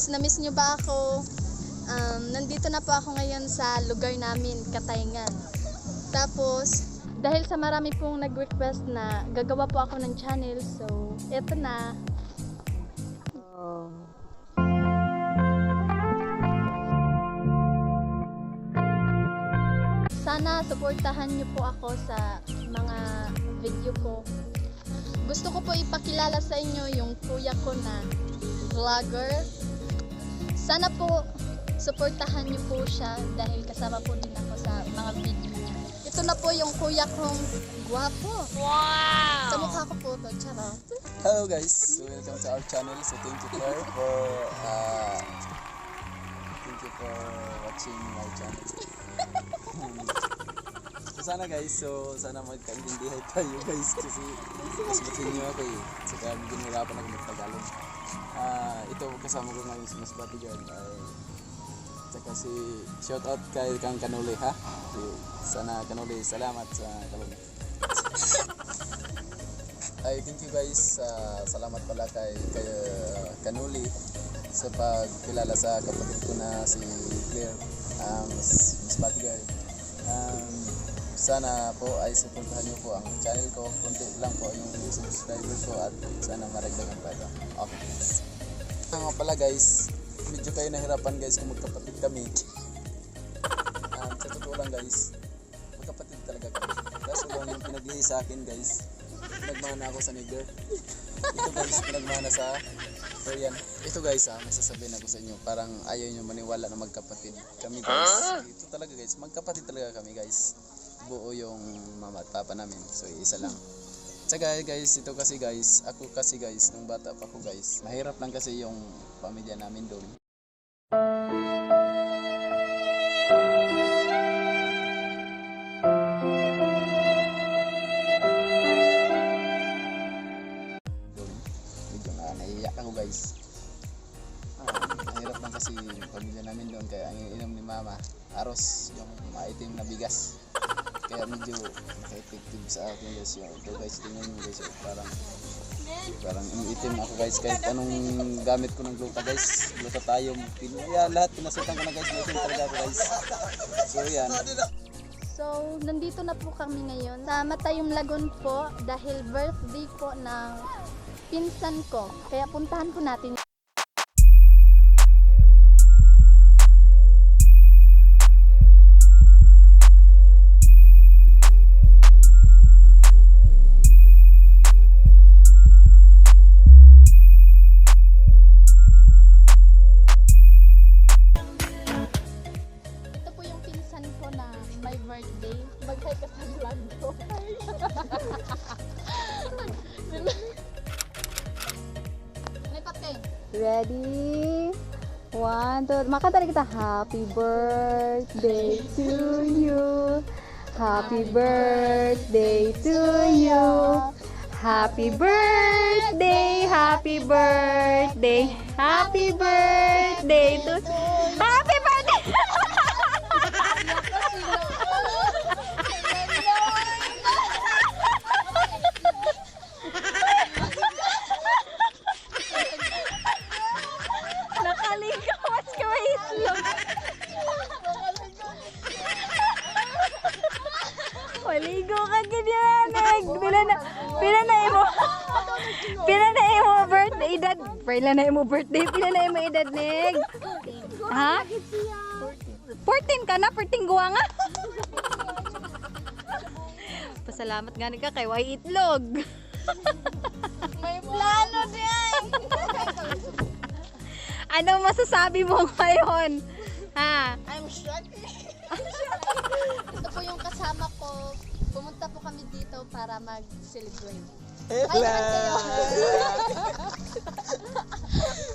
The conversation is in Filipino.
guys, na-miss nyo ba ako? Um, nandito na po ako ngayon sa lugar namin, Katayngan. Tapos, dahil sa marami pong nag-request na gagawa po ako ng channel, so eto na. Sana suportahan niyo po ako sa mga video ko. Gusto ko po ipakilala sa inyo yung kuya ko na vlogger. Sana po suportahan niyo po siya dahil kasama po din ako sa mga video niya. Ito na po yung kuya kong gwapo. Wow! Sa mukha ko po to, charot. Hello guys, so welcome to our channel. So thank you for, for uh, thank you for watching my channel. so sana guys, so sana magkaintindihan tayo guys kasi mas batin niyo ako eh. Saka medyo nahirapan ako magtagalog. Ah, ito kasama ko ngayon si Mas Bodyguard ay Tsaka si shout out kay kang Kanuli ha. So, sana Kanuli, salamat sa kalong. Ay, thank you guys. Ah, salamat pala kay, kay ah, Kanuli sa pagkilala sa kapatid ko na si Claire, um, Miss, Miss Bodyguard. Um, sana po ay supportahan niyo po ang channel ko. Kunti lang po yung subscriber ko at sana maragdagan pa ito. Okay nga pala guys, medyo kayo nahirapan guys kung magkapatid kami. Um, sa totoo lang guys, magkapatid talaga kami. Kaso lang yung pinaglihi sa akin guys, pinagmana ako sa nigger. Ito guys, pinagmana sa Korean. Ito guys ah, may sasabihin ako sa inyo. Parang ayaw nyo maniwala na magkapatid kami guys. Ito talaga guys, magkapatid talaga kami guys. Buo yung mama at papa namin. So isa lang. Tsaka guys, ito kasi guys, ako kasi guys, nung bata pa ako guys, mahirap lang kasi yung pamilya namin doon. Medyo na naiiyak ako guys. Ah, mahirap lang kasi yung pamilya namin doon kaya ang ininom ni mama aros yung maitim na bigas. Kaya medyo naka-effective sa akin guys yung ito guys. Tingnan nyo guys oh, parang parang umiitim ako guys. Kahit anong gamit ko ng gluta guys gluta tayo pin yeah, lahat pinasukan ko na guys. Itim talaga ako guys. So yan. So, nandito na po kami ngayon. Sa Matayong Lagon po dahil birthday po ng pinsan ko. Kaya puntahan po natin. Birthday. Mag-hi ka sa vlog ko. May pate. Ready? One, two, makanta rin kita. Happy birthday to you. Happy birthday to you. Happy birthday, happy birthday, happy birthday to Happy Nakaligawas ka may itlog. Maligo ka ganyan. Nag, pila na, pila imo. Pila na imo birthday edad. Pila na imo birthday. Pila na imo edad, Neg. Ha? 14 ka na? 14 guwa nga? Pasalamat nga ka kay Way Itlog. Anong masasabi mo ngayon? Ha? I'm shocked. Ito po yung kasama ko. Pumunta po kami dito para mag-celebrate. Ay, naman kayo.